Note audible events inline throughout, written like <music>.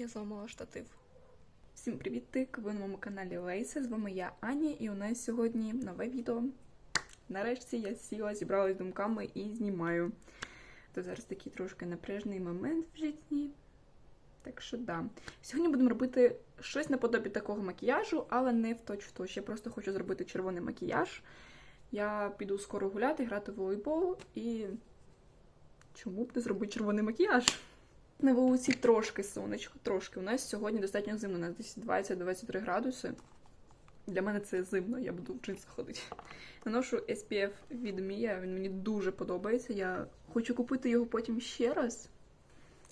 Я зламала штатив. Всім привіт! Ви на моєму каналі Лейса. З вами я Аня, і у нас сьогодні нове відео. Нарешті я сіла, зібралась думками і знімаю. То зараз такий трошки напряжний момент в житті. Так що да. Сьогодні будемо робити щось наподобі такого макіяжу, але не в точ в точ. Я просто хочу зробити червоний макіяж. Я піду скоро гуляти, грати в волейбол і. Чому б не зробити червоний макіяж? На вулиці трошки сонечко, трошки. У нас сьогодні достатньо зимно, у нас десь 20-23 градуси. Для мене це зимно, я буду в джинсах ходити. Наношу SPF від Mia, він мені дуже подобається. Я хочу купити його потім ще раз.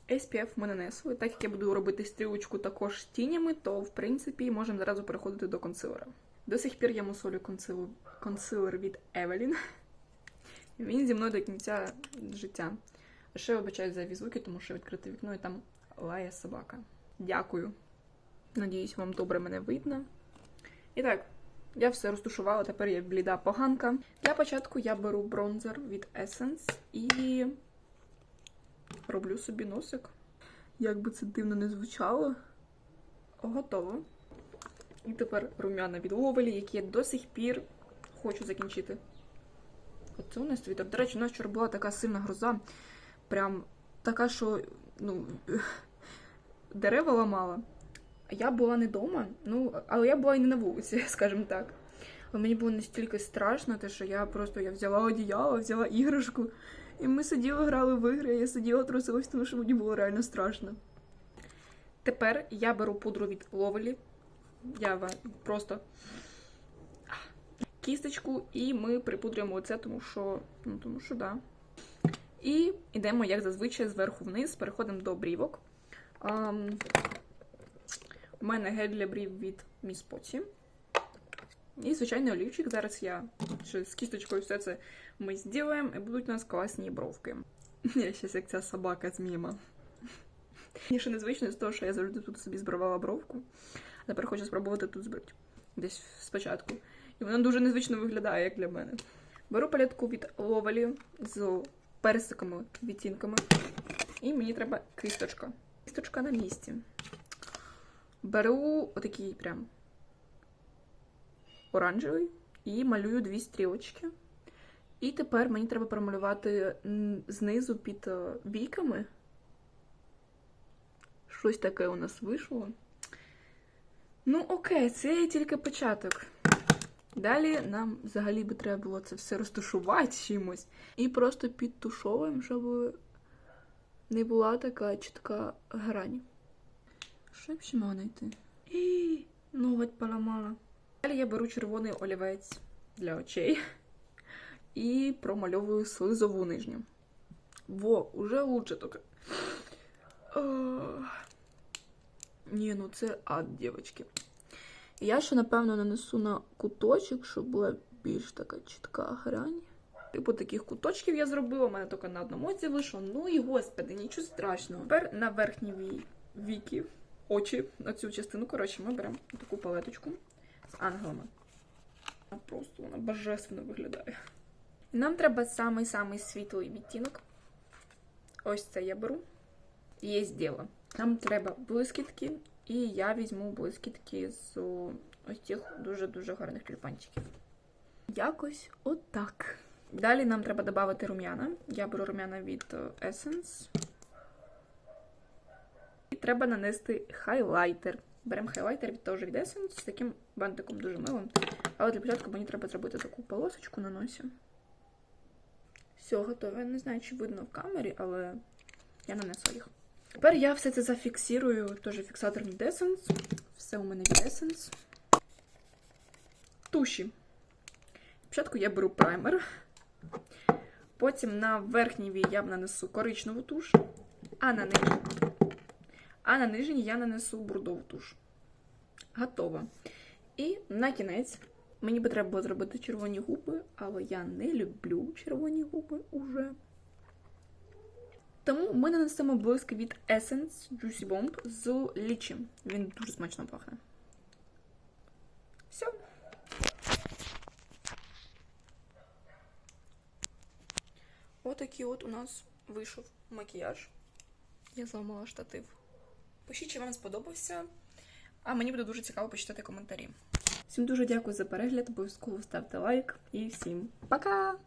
SPF ми нанесли. Так як я буду робити стрілочку також тінями, то в принципі можемо зразу переходити до консилера. До сих пір я мусолю консилер, від Evelyn. <laughs> Він зі мною до кінця життя. Ще вибачаю за звуки, тому що відкрите вікно і там лає собака. Дякую. Надіюсь, вам добре мене видно. І так, я все розтушувала, тепер я бліда поганка. Для початку я беру бронзер від Essence і роблю собі носик. Як би це дивно не звучало. Готово. І тепер рум'яна від Ловелі, які я до сих пір хочу закінчити. Оце у нас твітер. До речі, у нас вчора була така сильна гроза. Прям така, що ну, <laughs> дерева ламала. Я була не вдома, ну, але я була і не на вулиці, <laughs> скажімо так. Але мені було настільки страшно, те, що я просто я взяла одіяло, взяла іграшку, і ми сиділи, грали в ігри, я сиділа, трусилась, тому що мені було реально страшно. Тепер я беру пудру від Ловелі. Я просто кісточку, і ми припудрюємо оце, тому що, ну, тому що да. І йдемо, як зазвичай, зверху вниз, переходимо до брівок. Ам, у мене гель для брів від Miss Potty. І звичайний олівчик. Зараз я ще з кісточкою все це ми зробимо, і будуть у нас класні бровки. <laughs> Я щас як ця собака з міма. Мені ще незвично з того, що я завжди тут собі збривала бровку. А тепер хочу спробувати тут збрити. Десь спочатку. І вона дуже незвично виглядає, як для мене. Беру палетку від Ловелі з персиковими відтінками. І мені треба кисточка. Кисточка на місці. Беру отакий прям оранжевий і малюю дві стрілочки. І тепер мені треба промалювати знизу під е, віками. Щось таке у нас вийшло. Ну, окей, це тільки початок. Далі нам взагалі би треба було це все розтушувати чимось. І просто підтушовуємо, щоб не була така чітка грань. Що я ще мала знайти? І, Ноготь поламала. Далі я беру червоний олівець для очей і промальовую слизову нижню. Во, уже лучше только. Ні, ну це ад, дівчатки. Я ще, напевно, нанесу на куточок, щоб була більш така чітка грань. Типу таких куточків я зробила, у мене тільки на одному оці вийшло. Ну і господи, нічого страшного. Тепер на верхній ві- віки, очі, на цю частину, коротше, ми беремо таку палеточку з ангелами. Вона просто вона божественно виглядає. Нам треба самий-самий світлий відтінок. Ось це я беру. Є діло. Нам треба блискітки, і я візьму блискітки з ось цих дуже-дуже гарних тюльпанчиків. Якось отак. Далі нам треба додати рум'яна. Я беру рум'яна від Essence. І треба нанести хайлайтер. Беремо хайлайтер від теж від Essence з таким бантиком дуже милим. Але для початку мені треба зробити таку полосочку на носі. Все, готове. Я не знаю, чи видно в камері, але я нанесла їх. Тепер я все це зафіксирую, теж фіксатор від Essence. Все у мене від Essence. Туші. Спочатку я беру праймер. Потім на верхній вій я нанесу коричневу туш, а на нижній, а на нижній я нанесу бурдову туш. Готово. І на кінець мені треба було зробити червоні губи, але я не люблю червоні губи уже. Тому ми нанесемо блиск від Essence Juicy Bomb з лічі. Він дуже смачно пахне. Все. Отакий от у нас вийшов макіяж. Я зламала штатив. Пишіть, чи вам сподобався. А мені буде дуже цікаво почитати коментарі. Всім дуже дякую за перегляд, обов'язково ставте лайк і всім пока!